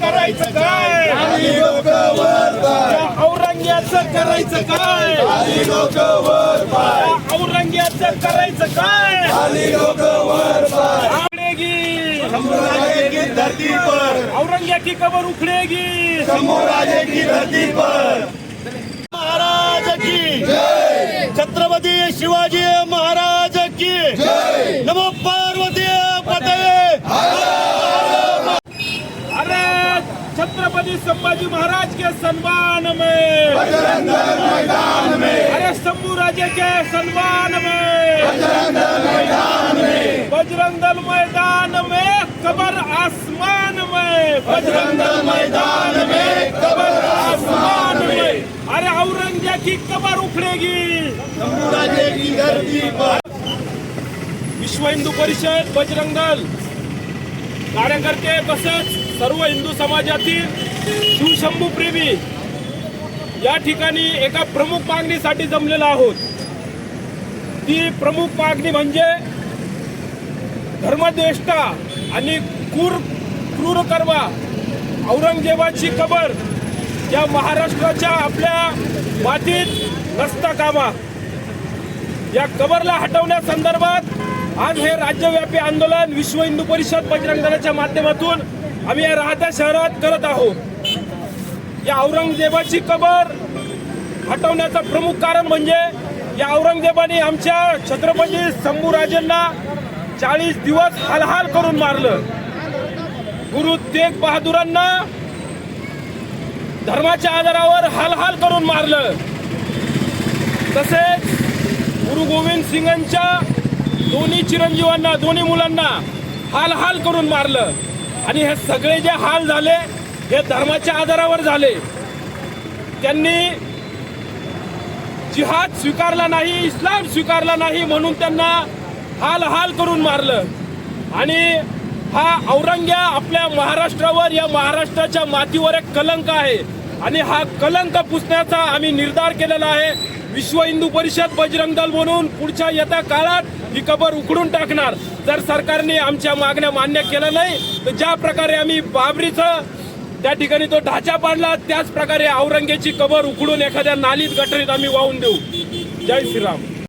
करायचं काय? या औरंग्याचं करायचं काय? या औरंग्याचं करायचं काय? उखडेगी की धरती पर. औरंग्या की कबर उखडेगी शंभूराजे की धरती पर. महाराज की. छत्रपती शिवाजी महाराज की. नमो पार्वती पते अरे छत्रपति संभाजी महाराज के सम्मान में। अरे शंभू राजे के सम्मान में। बजरंग दल मैदान में कबर आसमान में। बजरंग दल मैदान में कबर आसमान में। अरे औरंगजेब की कबर उखड़ेगी। शंभूराजे की धरती पर। विश्व हिंदू परिषद बजरंग दल कार्यकर्ते तसंच सर्व हिंदू समाजातील शिवशंभू प्रेमी या ठिकाणी एका प्रमुख मागणीसाठी जमलेला आहोत. ती प्रमुख मागणी म्हणजे धर्मद्वेष्टा आणि क्रूर क्रूरकर्मा औरंगजेबाची कबर या महाराष्ट्राच्या आपल्या मातीत नसता कामा. या कबरला हटवण्यासंदर्भात आज हे राज्यव्यापी आंदोलन विश्व हिंदू परिषद बजरंग दलाच्या माध्यमातून आम्ही या राहत्या शहरात करत आहोत. या औरंगजेबाची कबर हटवण्याचं प्रमुख कारण म्हणजे या औरंगजेबाने आमच्या छत्रपती शंभूराजेंना चाळीस दिवस हालहाल करून मारलं. गुरु तेग बहादुरांना धर्माच्या आधारावर हालहाल करून मारलं. तसेच गुरु गोविंद सिंगांच्या दोन्ही चिरंजीवांना दोन्ही मुलांना हाल हाल करून मारलं. आणि हे सगळे जे हाल झाले हे धर्माच्या आधारावर झाले. त्यांनी जिहाद स्वीकारला नाही इस्लाम स्वीकारला नाही म्हणून त्यांना हाल हाल करून मारलं. आणि हा औरंग्या आपल्या महाराष्ट्रावर या महाराष्ट्राच्या मातीवर एक कलंक आहे. आणि हा कलंक पुसण्याचा आम्ही निर्धार केलेला आहे. विश्व हिंदू परिषद बजरंग दल म्हणून पुढच्या येत्या काळात ही कबर उकडून टाकणार. जर सरकारने आमच्या मागण्या मान्य केल्या नाही तर ज्या प्रकारे आम्ही बाबरीचं त्या ठिकाणी तो ढाचा पाडला त्याच प्रकारे औरंगेची कबर उकडून एखाद्या नालीत गटरीत आम्ही वाहून देऊ. जय श्रीराम.